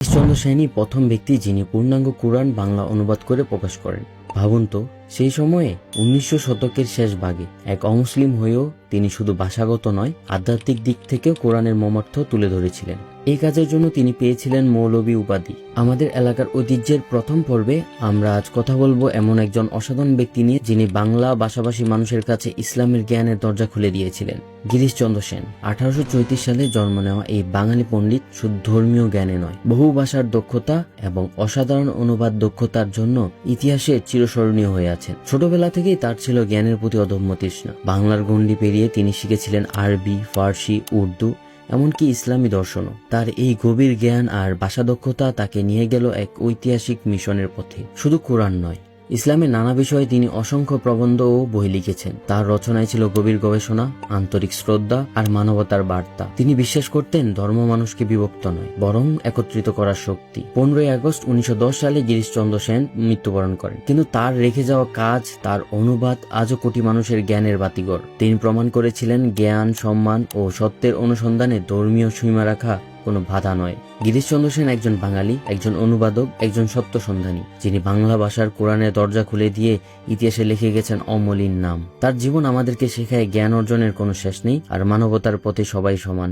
ঈশ্বরচন্দ্র সেনই প্রথম ব্যক্তি যিনি পূর্ণাঙ্গ কোরআন বাংলা অনুবাদ করে প্রকাশ করেন। ভাবুন তো সেই সময়ে উনিশশো শতকের শেষ ভাগে এক অমুসলিম হয়েও তিনি শুধু ভাষাগত নয়, আধ্যাত্মিক দিক থেকেও কোরআনের মমর্থ তুলে ধরেছিলেন। এই কাজের জন্য তিনি পেয়েছিলেন মৌলবী উপাধি। আমাদের এলাকার ঐতিহ্যের প্রথম পর্বে আমরা আজ কথা বলব এমন একজন অসাধারণ ব্যক্তি নিয়ে যিনি বাংলা ভাষাভাষী মানুষের কাছে ইসলামের জ্ঞানের দরজা খুলে দিয়েছিলেন। গিরিশচন্দ্র সেন, আঠারোশো চৌত্রিশ সালে জন্ম নেওয়া এই বাঙালি পণ্ডিত শুধু ধর্মীয় জ্ঞানে নয়, বহু ভাষার দক্ষতা এবং অসাধারণ অনুবাদ দক্ষতার জন্য ইতিহাসে চিরস্মরণীয় হয়ে আছেন ছোটবেলা থেকেই তার ছিল জ্ঞানের প্রতি অদম্য তৃষ্ণা। বাংলার গণ্ডি পেরিয়ে তিনি শিখেছিলেন আরবি, ফার্সি, উর্দু, এমনকি ইসলামী দর্শনও। তার এই গভীর জ্ঞান আর ভাষা দক্ষতা তাকে নিয়ে গেল এক ঐতিহাসিক মিশনের পথে। শুধু কোরআন নয় ইসলামের নানা বিষয়ে তিনি অসংখ্য প্রবন্ধ ও বই লিখেছেন। তার রচনায় ছিল গভীর গবেষণা, আন্তরিক শ্রদ্ধা আর মানবতার বার্তা। তিনি বিশ্বাস করতেন ধর্ম মানুষকে বিভক্ত নয়, বরং একত্রিত করার শক্তি। পনেরোই আগস্ট উনিশশো দশ সালে গিরিশচন্দ্র সেন মৃত্যুবরণ করেন। কিন্তু তার রেখে যাওয়া কাজ, তার অনুবাদ আজও কোটি মানুষের জ্ঞানের বাতিগর তিনি প্রমাণ করেছিলেন জ্ঞান, সম্মান ও সত্যের অনুসন্ধানে ধর্মীয় সীমা রাখা কোনো বাধা নয়। গিরিশচন্দ্র সেন একজন বাঙালি, একজন অনুবাদক, একজন সত্য সন্ধানী যিনি বাংলা ভাষার কোরআনের দরজা খুলে দিয়ে ইতিহাসে লিখে গেছেন অমলিন নাম। তার জীবন আমাদেরকে শেখায় জ্ঞান অর্জনের কোনো শেষ নেই, আর মানবতার পথে সবাই সমান।